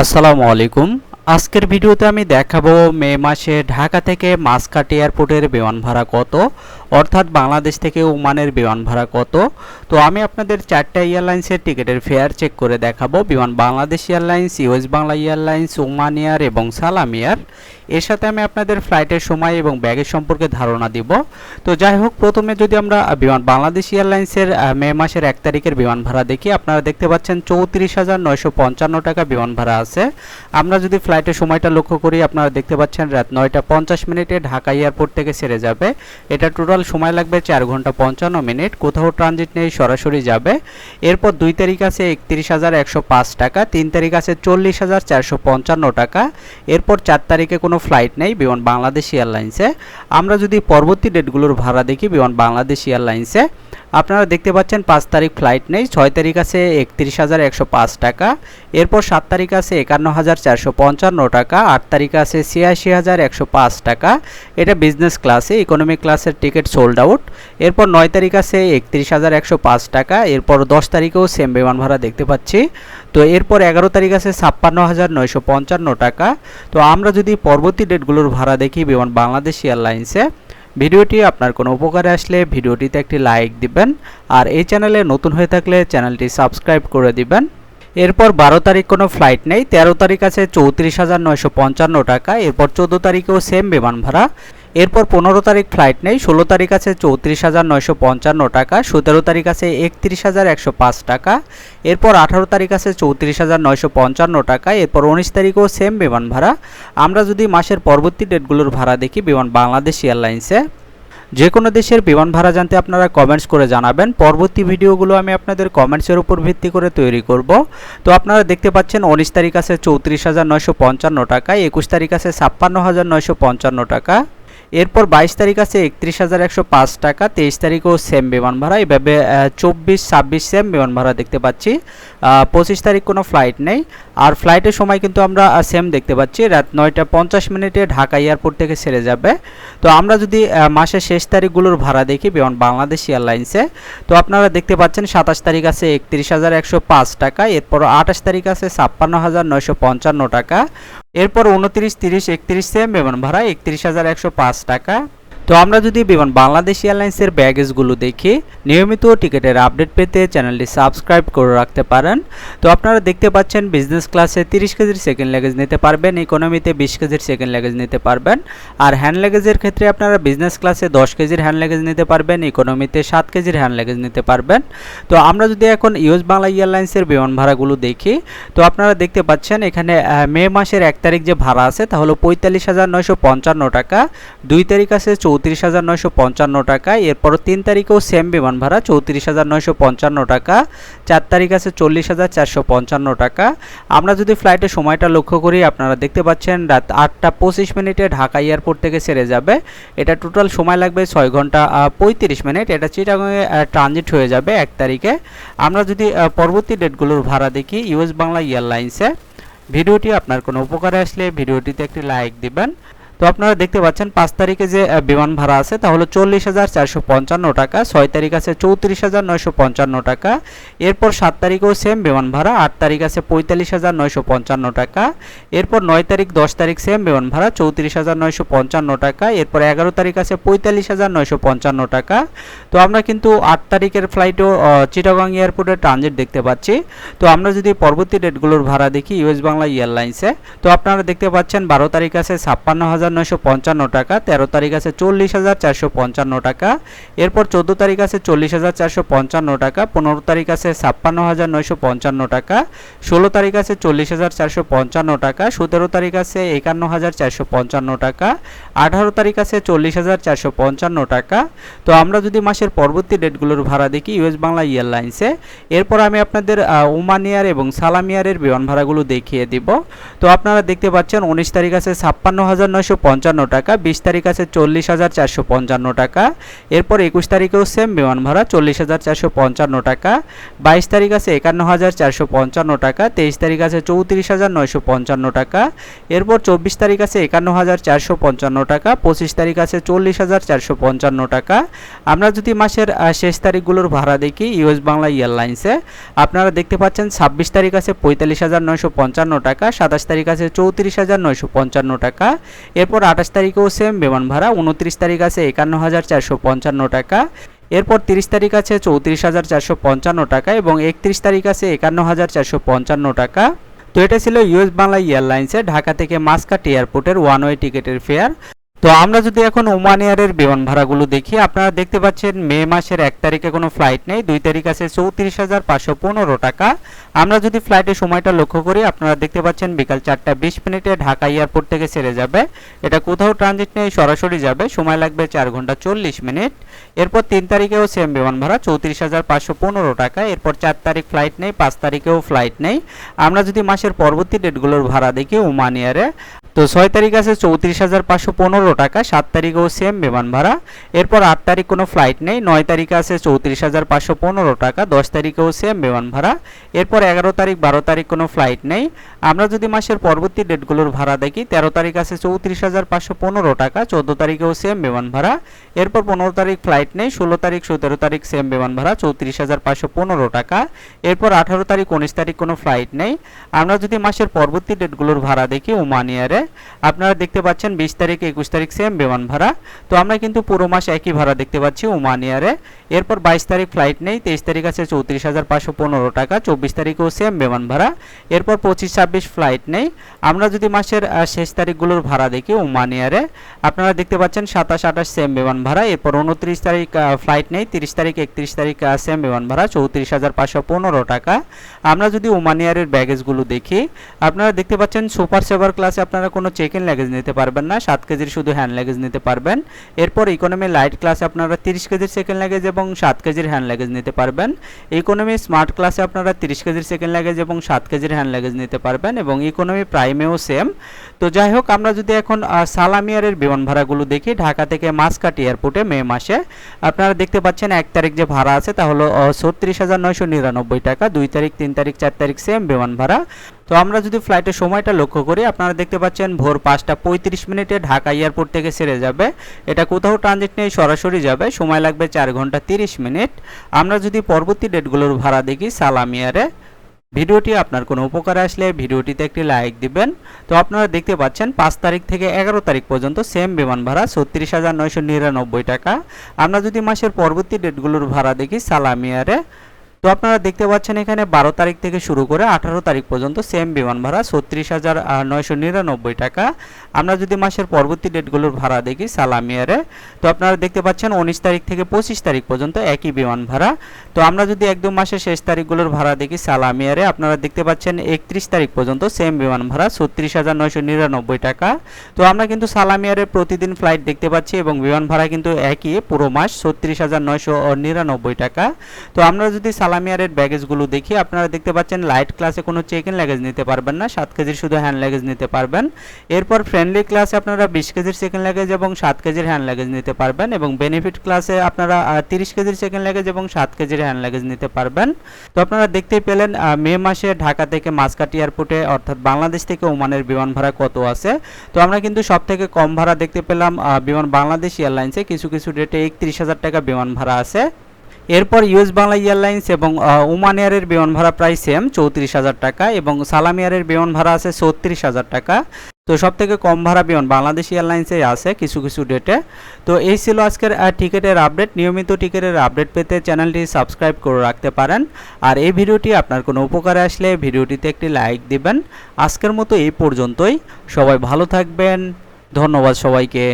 আসসালামু আলাইকুম। আজকের ভিডিওতে আমি দেখাবো মে মাসে ঢাকা থেকে মাসকাটি এয়ারপোর্টের বিমান ভাড়া কত অর্থাৎ বাংলাদেশ থেকে ওমানের বিমান ভাড়া কত? তো আমি আপনাদের চারটা এয়ারলাইন্সের টিকিটের ফেয়ার চেক করে দেখাবো। Biman Bangladesh airlines, US Bangla airlines, Oman air এবং সালাম এয়ার। এর সাথে আমি আপনাদের ফ্লাইটের সময় এবং ব্যাগের সম্পর্কে ধারণা দিব। তো যাই হোক, প্রথমে যদি আমরা বিমান বাংলাদেশ এয়ারলাইন্সের মে মাসের এক তারিখের বিমান ভাড়া দেখি, আপনারা দেখতে পাচ্ছেন চৌত্রিশ হাজার নয়শো পঞ্চান্ন টাকা বিমান ভাড়া আছে। আমরা যদি ফ্লাইটের সময়টা লক্ষ্য করি, আপনারা দেখতে পাচ্ছেন রাত নয়টা পঞ্চাশ মিনিটে ঢাকা এয়ারপোর্ট থেকে ছেড়ে যাবে। এটা টোটাল সময় লাগবে চার ঘণ্টা পঞ্চান্ন মিনিট। কোথাও ট্রানজিট নেই, সরাসরি যাবে। এরপর দুই তারিখ আছে একত্রিশ হাজার একশো পাঁচ টাকা, তিন তারিখ আছে চল্লিশ হাজার চারশো পঞ্চান্ন টাকা। এরপর চার তারিখে কোনো ফ্লাইট নেই বিমান বাংলাদেশ এয়ারলাইন্সে। আমরা যদি পরবর্তী ডেটগুলোর ভাড়া দেখি বিমান বাংলাদেশ এয়ারলাইন্সে আপনারা দেখতে পাচ্ছেন পাঁচ তারিখ ফ্লাইট নেই, ছয় তারিখ আছে একত্রিশ হাজার একশো পাঁচ টাকা, এরপর সাত তারিখ আছে একান্ন হাজার চারশো পঞ্চান্ন টাকা, আট তারিখ আছে ছিয়াশি হাজার একশো পাঁচ টাকা। এটা বিজনেস ক্লাসে ইকোনমি ক্লাসের টিকিট সোল্ড আউট এরপর নয় তারিখ আছে একত্রিশ হাজার একশো পাঁচ টাকা, এরপর দশ তারিখেও সেম বিমান ভাড়া দেখতে পাচ্ছি। তো এরপর এগারো তারিখ আছে ছাপ্পান্ন হাজার নয়শো পঞ্চান্ন টাকা। তো আমরা যদি পরবর্তী ডেটগুলোর ভাড়া দেখি বিমান বাংলাদেশ এয়ারলাইন্সে ভিডিওটি আপনার কোনো উপকারে আসলে ভিডিওটিতে একটি লাইক দিবেন আর এই চ্যানেলে নতুন হয়ে থাকলে চ্যানেলটি সাবস্ক্রাইব করে দিবেন। এরপর বারো তারিখ কোনো ফ্লাইট নেই, তেরো তারিখ আছে চৌত্রিশ হাজার নয়শো পঞ্চান্ন টাকা, এরপর চোদ্দ তারিখেও সেম বিমান ভাড়া এরপর পনেরো তারিখ ফ্লাইট নেই, ষোলো তারিখ আছে চৌত্রিশ হাজার নয়শো পঞ্চান্ন টাকা, সতেরো তারিখ আছে একত্রিশ হাজার একশো পাঁচ টাকা, এরপর আঠারো তারিখ আছে চৌত্রিশ হাজার নয়শো পঞ্চান্ন টাকা, এরপর উনিশ তারিখেও সেম বিমান ভাড়া। আমরা যদি মাসের পরবর্তী ডেটগুলোর ভাড়া দেখি বিমান বাংলাদেশ এয়ারলাইন্সে যে কোনো দেশের বিমান ভাড়া জানতে আপনারা কমেন্টস করে জানাবেন। পরবর্তী ভিডিওগুলো আমি আপনাদের কমেন্টসের উপর ভিত্তি করে তৈরি করব। তো আপনারা দেখতে পাচ্ছেন উনিশ তারিখ আছে চৌত্রিশ হাজার নয়শো পঞ্চান্ন টাকা, একুশ তারিখ আছে ছাপ্পান্ন হাজার নয়শো পঞ্চান্ন টাকা। এরপর বাইশ তারিখ আছে একত্রিশ হাজার একশো পাঁচ টাকা, তেইশ তারিখও সেম বিমান ভাড়া। এভাবে চব্বিশ, ছাব্বিশ সেম বিমান ভাড়া দেখতে পাচ্ছি। পঁচিশ তারিখ কোনো ফ্লাইট নেই। আর ফ্লাইটের সময় কিন্তু আমরা সেম দেখতে পাচ্ছি। রাত নয়টা পঞ্চাশ মিনিটে ঢাকা এয়ারপোর্ট থেকে ছেড়ে যাবে। তো আমরা যদি মাসের শেষ তারিখগুলোর ভাড়া দেখি, বিমান বাংলাদেশ এয়ারলাইন্সে তো আপনারা দেখতে পাচ্ছেন সাতাশ তারিখ আছে একত্রিশ হাজার একশো পাঁচ টাকা, এরপর আঠাশ তারিখ আছে ছাপ্পান্ন হাজার নয়শো পঞ্চান্ন টাকা। এরপর উনত্রিশ তিরিশ একত্রিশ সেম বিমান ভাড়া একত্রিশ হাজার একশো পাঁচ টাকা। তো আমরা যদি বিমান বাংলাদেশ এয়ারলাইন্সের ব্যাগেজগুলো দেখি, নিয়মিত টিকিটের আপডেট পেতে চ্যানেলটি সাবস্ক্রাইব করে রাখতে পারেন। তো আপনারা দেখতে পাচ্ছেন বিজনেস ক্লাসে তিরিশ কেজির সেকেন্ড লেগেজ নিতে পারবেন ইকোনমিতে বিশ কেজির সেকেন্ড লেগেজ নিতে পারবেন। আর হ্যান্ড লেগেজের ক্ষেত্রে আপনারা বিজনেস ক্লাসে দশ কেজির হ্যান্ড লেগেজ নিতে পারবেন ইকোনমিতে সাত কেজির হ্যান্ড লেগেজ নিতে পারবেন। তো আমরা যদি এখন ইউএস বাংলা এয়ারলাইন্সের বিমান ভাড়াগুলো দেখি, তো আপনারা দেখতে পাচ্ছেন এখানে মে মাসের এক তারিখ যে ভাড়া আছে, তা হলো পঁয়তাল্লিশ হাজার নয়শো পঞ্চান্ন টাকা। দুই তারিখ আছে চৌত্রিশ হাজার নয়শো পঞ্চান্ন টাকা, এরপর তিন তারিখেও সেম বিমান ভাড়া, চৌত্রিশ হাজার নয়শো পঞ্চান্ন টাকা, চার তারিখ আছে চল্লিশ হাজার চারশো পঞ্চান্ন টাকা। আমরা যদি ফ্লাইটের সময়টা লক্ষ্য করি, আপনারা দেখতে পাচ্ছেন রাত আটটা পঁচিশ মিনিটে ঢাকা এয়ারপোর্ট থেকে ছেড়ে যাবে। এটা টোটাল সময় লাগবে ছয় ঘণ্টা পঁয়ত্রিশ মিনিট। এটা চিটাগংয়ে ট্রানজিট হয়ে যাবে এক তারিখে। আমরা যদি পরবর্তী ডেটগুলোর ভাড়া দেখি ইউএস বাংলা এয়ারলাইন্সে ভিডিওটি আপনার কোনো উপকারে আসলে ভিডিওটিতে একটি লাইক দিবেন। তো আপনারা দেখতে পাচ্ছেন, পাঁচ তারিখে যে বিমান ভাড়া আছে, তা হলো চল্লিশ হাজার চারশো পঞ্চান্ন টাকা, ছয় তারিখ আছে চৌত্রিশ হাজার নয়শো পঞ্চান্ন টাকা, এরপর সাত তারিখেও সেম বিমান ভাড়া, আট তারিখ আছে পঁয়তাল্লিশ হাজার নয়শো পঞ্চান্ন টাকা, এরপর নয় তারিখ, দশ তারিখ সেম বিমান ভাড়া, চৌত্রিশ হাজার নয়শো পঞ্চান্ন টাকা, এরপর এগারো তারিখ আছে পঁয়তাল্লিশ হাজার নয়শো পঞ্চান্ন টাকা। তো আমরা কিন্তু আট তারিখের ফ্লাইটও চিটাগং এয়ারপোর্টে ট্রানজিট দেখতে পাচ্ছি। তো আমরা যদি পরবর্তী ডেটগুলোর ভাড়া দেখি ইউএস বাংলা এয়ারলাইন্সে তো আপনারা দেখতে পাচ্ছেন, বারো তারিখ আছে ছাপ্পান্ন হাজার নয়শো পঞ্চান্ন টাকা তেরো তারিখ আছে চল্লিশ হাজার চারশো টাকা এরপর চোদ্দ তারিখ আছে চল্লিশ হাজার চারশো টাকা পনেরো তারিখ আছে ছাপ্পান্ন হাজার নয়শো টাকা ষোলো তারিখ আছে চল্লিশ হাজার চারশো টাকা সতেরো তারিখ আছে একান্ন হাজার চারশো টাকা আঠারো তারিখ আছে চল্লিশ হাজার চারশো পঞ্চান্ন টাকা। তো আমরা যদি মাসের পরবর্তী ডেটগুলোর ভাড়া দেখি ইউএস বাংলা এয়ারলাইন্সে এরপর আমি আপনাদের আহ, ওমান এয়ার এবং সালাম এয়ারের বিমান ভাড়াগুলো দেখিয়ে দিব। তো আপনারা দেখতে পাচ্ছেন উনিশ তারিখ আছে ছাপ্পান্ন হাজার নয়শো পঞ্চান্ন টাকা, বিশ তারিখ আছে চল্লিশ হাজার চারশো পঞ্চান্ন টাকা, এরপর একুশ তারিখেও সেম বিমান ভাড়া চল্লিশ হাজার চারশো পঞ্চান্ন টাকা, বাইশ তারিখ আছে একান্ন হাজার চারশো পঞ্চান্ন টাকা, তেইশ তারিখ আছে চৌত্রিশ হাজার নয়শো পঞ্চান্ন টাকা, এরপর চব্বিশ তারিখ আছে একান্ন হাজার চারশো পঞ্চান্ন টাকা, পঁচিশ তারিখ আছে চল্লিশ হাজার চারশো পঞ্চান্ন টাকা। আমরা যদি মাসের শেষ তারিখগুলোর ভাড়া দেখি ইউএস বাংলা এয়ারলাইন্সে, আপনারা দেখতে পাচ্ছেন ছাব্বিশ তারিখ আছে পঁয়তাল্লিশ হাজার নয়শো পঞ্চান্ন টাকা, সাতাশ তারিখ আছে চৌত্রিশ হাজার নয়শো পঞ্চান্ন টাকা এরপর আঠাশ তারিখেও সেম বিমান ভাড়া উনত্রিশ তারিখ আছে একান্ন হাজার চারশো পঞ্চান্ন টাকা। এরপর তিরিশ তারিখ আছে চৌত্রিশ হাজার চারশো পঞ্চান্ন টাকা এবং একত্রিশ তারিখ আছে একান্ন হাজার চারশো পঞ্চান্ন টাকা। তো এটা ছিল ইউএস বাংলা এয়ারলাইন্সের ঢাকা থেকে মাসকাট এয়ারপোর্টের ওয়ান ওয়ে টিকিটের ফেয়ার তো আমরা যদি এখন ওমান এয়ারের বিমান ভাড়াগুলো দেখি, আপনারা দেখতে পাচ্ছেন মে মাসের এক তারিখে কোনো ফ্লাইট নেই, দুই তারিখ আছে চৌত্রিশ হাজার পাঁচশো পনেরো টাকা। আমরা যদি ফ্লাইটের সময়টা লক্ষ্য করি, আপনারা দেখতে পাচ্ছেন বিকাল চারটা বিশ মিনিটে ঢাকা এয়ারপোর্ট থেকে ছেড়ে যাবে। এটা কোথাও ট্রানজিট নেই, সরাসরি যাবে, সময় লাগবে চার ঘণ্টা চল্লিশ মিনিট। এরপর তিন তারিখেও সেম বিমান ভাড়া, চৌত্রিশ হাজার পাঁচশো পনেরো টাকা। এরপর চার তারিখ ফ্লাইট নেই, পাঁচ তারিখেও ফ্লাইট নেই। আমরা যদি মাসের পরবর্তী ডেটগুলোর ভাড়া দেখি ওমান এয়ারে তো ছয় তারিখ আছে চৌত্রিশ হাজার পাঁচশো পনেরো টাকা, সাত তারিখেও সেম বিমান ভাড়া। এরপর আট তারিখ কোনো ফ্লাইট নেই, নয় তারিখে আছে চৌত্রিশ হাজার পাঁচশো পনেরো টাকা, দশ তারিখেও সেম বিমান ভাড়া। এরপর এগারো তারিখ, বারো তারিখ কোনো ফ্লাইট নেই। আমরা যদি মাসের পরবর্তী ডেটগুলোর ভাড়া দেখি, তেরো তারিখ আছে চৌত্রিশ হাজার পাঁচশো পনেরো টাকা, চোদ্দ তারিখেও সেম বিমান ভাড়া। এরপর পনেরো তারিখ ফ্লাইট নেই, ষোলো তারিখ, সতেরো তারিখ সেম বিমান ভাড়া, চৌত্রিশ হাজার পাঁচশো পনেরো টাকা। এরপর আঠারো তারিখ, উনিশ তারিখ কোনো ফ্লাইট নেই। আমরা যদি মাসের পরবর্তী ডেটগুলোর ভাড়া দেখি ওমান ইয়ারে আপনারা দেখতে পাচ্ছেন বিশ তারিখ, একুশ তারিখ সেম বিমান ভাড়া। তো আমরা কিন্তু পুরো মাস একই ভাড়া দেখতে পাচ্ছি ওমান ইয়ারে এরপর বাইশ তারিখ ফ্লাইট নেই, তেইশ তারিখ আছে চৌত্রিশ হাজার পাঁচশো পনেরো টাকা, চব্বিশ তারিখেও সেম বিমান ভাড়া। এরপর পঁচিশ, ছাব্বিশ ফ্লাইট নেই। আমরা যদি মাসের শেষ তারিখগুলোর ভাড়া দেখি ওমান ইয়ারে আপনারা দেখতে পাচ্ছেন সাতাশ, আঠাশ সেম বিমান ভাড়া। এরপর উনত্রিশ তারিখ ফ্লাইট নেই, তিরিশ তারিখ, একত্রিশ তারিখ সেম বিমান ভাড়া, চৌত্রিশ হাজার পাঁচশো পনেরো টাকা। আমরা যদি ওমান ইয়ারের ব্যাগেজগুলো দেখি, আপনারা দেখতে পাচ্ছেন সুপার সেভার ক্লাসে আপনারা কোনো চেক ইন লাগেজ নিতে পারবেন না, সাত কেজির শুধু হ্যান্ড লাগেজ নিতে পারবেন। এরপর ইকোনমি লাইট ক্লাসে আপনারা তিরিশ কেজির সেকেন্ড লাগেজ এবং সাত কেজির হ্যান্ড লাগেজ নিতে পারবেন। ইকোনমি স্মার্ট ক্লাসে আপনারা তিরিশ কেজির সেকেন্ড লাগেজ এবং সাত কেজির হ্যান্ড লাগেজ নিতে পারবেন এবং ইকোনমি প্রাইমেও সেম তো যাই হোক, আমরা যদি এখন সালামিয়ারের বিমান ভাড়াগুলো দেখি, ঢাকা থেকে মাসকাট এয়ারপোর্টে মে মাসে। আপনারা দেখতে পাচ্ছেন এক তারিখ যে ভাড়া আছে তা হলো ছত্রিশ হাজার নয়শো নিরানব্বই টাকা, দুই তারিখ, তিন তারিখ, চার তারিখ সেম বিমান ভাড়া তো আমরা যদি ফ্লাইটের সময়টা লক্ষ্য করি, আপনারা দেখতে পাচ্ছেন ভোর পাঁচটা পঁয়ত্রিশ মিনিটে ঢাকা এয়ারপোর্ট থেকে ছেড়ে যাবে। এটা কোথাও ট্রানজিট নেই, সরাসরি যাবে। সময় লাগবে চার ঘণ্টা তিরিশ মিনিট। আমরা যদি পরবর্তী ডেটগুলোর ভাড়া দেখি সালামিয়ারে ভিডিওটি আপনার কোনো উপকারে আসলে ভিডিওটিতে একটি লাইক দিবেন। তো আপনারা দেখতে পাচ্ছেন পাঁচ তারিখ থেকে এগারো তারিখ পর্যন্ত সেম বিমান ভাড়া, ছত্রিশ হাজার নয়শো নিরানব্বই টাকা। আমরা যদি মাসের পরবর্তী ডেটগুলোর ভাড়া দেখি সালামিয়ারে তো আপনারা দেখতে পাচ্ছেন এখানে বারো তারিখ থেকে শুরু করে আঠারো তারিখ পর্যন্ত সেম বিমান ভাড়া, ছত্রিশ হাজার নয়শো নিরানব্বই টাকা। আমরা যদি মাসের পরবর্তী ডেটগুলোর ভাড়া দেখি সালামিয়ারে তো আপনারা দেখতে পাচ্ছেন উনিশ তারিখ থেকে পঁচিশ তারিখ পর্যন্ত একই বিমান ভাড়া। তো আমরা যদি একদম মাসের শেষ তারিখগুলোর ভাড়া দেখি সালামিয়ারে আপনারা দেখতে পাচ্ছেন একত্রিশ তারিখ পর্যন্ত সেম বিমান ভাড়া, ছত্রিশ হাজার নয়শো নিরানব্বই টাকা। তো আমরা কিন্তু সালামিয়ারে প্রতিদিন ফ্লাইট দেখতে পাচ্ছি এবং বিমান ভাড়া কিন্তু একই পুরো মাস, ছত্রিশ হাজার নয়শো নিরানব্বই টাকা। তো আমরা যদি সালামিয়ারের ব্যাগেজগুলো দেখি। আপনারা দেখতে পাচ্ছেন লাইট ক্লাসে কোনো চেক ইন লাগেজ নিতে পারবেন না, সাত কেজির শুধু হ্যান্ড লাগেজ নিতে পারবেন। এরপর ফ্রেন্ডলি ক্লাসে আপনারা বিশ কেজির সেকেন্ড লাগেজ এবং সাত কেজির হ্যান্ড লাগেজ নিতে পারবেন এবং বেনিফিট ক্লাসে আপনারা তিরিশ কেজির সেকেন্ড লাগেজ এবং সাত কেজির হ্যান্ড লাগেজ নিতে পারবেন। তো আপনারা দেখতেই পেলেন মে মাসে ঢাকা থেকে মাসকাট এয়ারপোর্টে অর্থাৎ বাংলাদেশ থেকে ওমানের বিমান ভাড়া কত আছে? তো আমরা কিন্তু সব থেকে কম ভাড়া দেখতে পেলাম বিমান বাংলাদেশ এয়ারলাইন্সে। কিছু কিছু ডেটে একত্রিশ হাজার টাকা বিমান ভাড়া আছে। এরপর ইউএস বাংলা এয়ারলাইন্স এবং ওমান এয়ারের বিমান ভাড়া প্রায় সেম চৌত্রিশ হাজার টাকা এবং সালাম এয়ারের বিমান ভাড়া আছে ছত্রিশ হাজার টাকা। তো সব থেকে কম ভাড়া বিমান বাংলাদেশ এয়ারলাইন্সে আছে কিছু কিছু ডেটে তো এই ছিল আজকের টিকিটের আপডেট নিয়মিত টিকিটের আপডেট পেতে চ্যানেলটি সাবস্ক্রাইব করে রাখতে পারেন। আর এই ভিডিওটি আপনার কোনো উপকারে আসলে ভিডিওটিতে একটি লাইক দিবেন। আজকের মতো এই পর্যন্তই। সবাই ভালো থাকবেন। ধন্যবাদ সবাইকে।